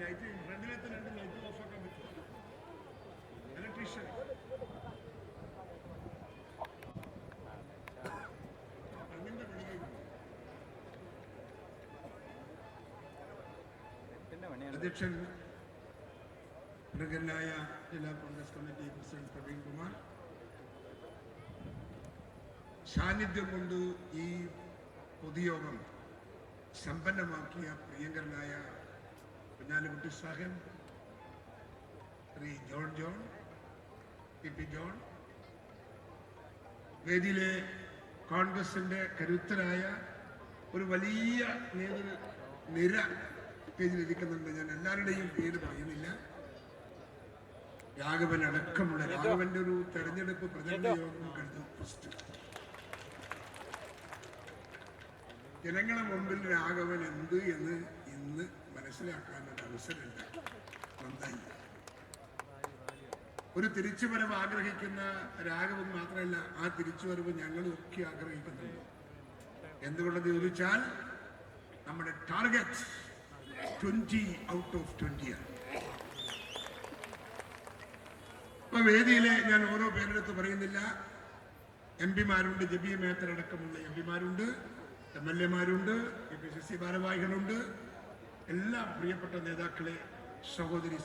Light ഫ്രണ്ടിലത്തെ രണ്ട് light of ആക്കാൻ പറ്റും ഇലക്ട്രീഷ്യൻ കണ്ണിന്റെ അധ്യക്ഷൻ പ്രഗനായ ജില്ലാ Congress committee president Praveen Kumar. സാന്നിധ്യം കൊണ്ട് ഈ പൊതുയോഗം സമ്പന്നമാക്കിയ പ്രിയങ്കരനായ Kunhalikutty Sahib Shri John John P P John. വേദിയിലെ കോൺഗ്രസിന്റെ കരുത്തരായ ഒരു വലിയ നേതൃ നിര പേജിലിരിക്കുന്നുണ്ട് ഞാൻ എല്ലാവരുടെയും പേര് പറയുന്നില്ല. രാഘവൻ അടക്കമുള്ള രാഘവന്റെ ഒരു തെരഞ്ഞെടുപ്പ് പ്രചരണ യോഗം കഴിഞ്ഞു. ഫസ്റ്റ് ജനങ്ങളെ മുമ്പിൽ രാഘവൻ എന്ത് എന്ന് ഇന്ന് ഒരു തിരിച്ചുവരവ് ആഗ്രഹിക്കുന്ന രാഘവൻ മാത്രമല്ല ആ തിരിച്ചുവരവ് ഞങ്ങളും ഒക്കെ ആഗ്രഹിക്കുന്നുണ്ട്. എന്തുകൊണ്ടെന്ന് ചോദിച്ചാൽ നമ്മുടെ ടാർഗറ്റ് ട്വന്റി ഔട്ട് ഓഫ് ട്വന്റിയാണ് ഇപ്പൊ വേദിയിലെ ഞാൻ ഓരോ പേരെടുത്ത് പറയുന്നില്ല. എം പിമാരുണ്ട് ജബി മേത്തരടക്കമുള്ള എം പിമാരുണ്ട് എം എൽ എമാരുണ്ട് പി സി സി ഭാരവാഹികളുണ്ട് എല്ലാ പ്രിയപ്പെട്ട നേതാക്കളെ സഹോദരി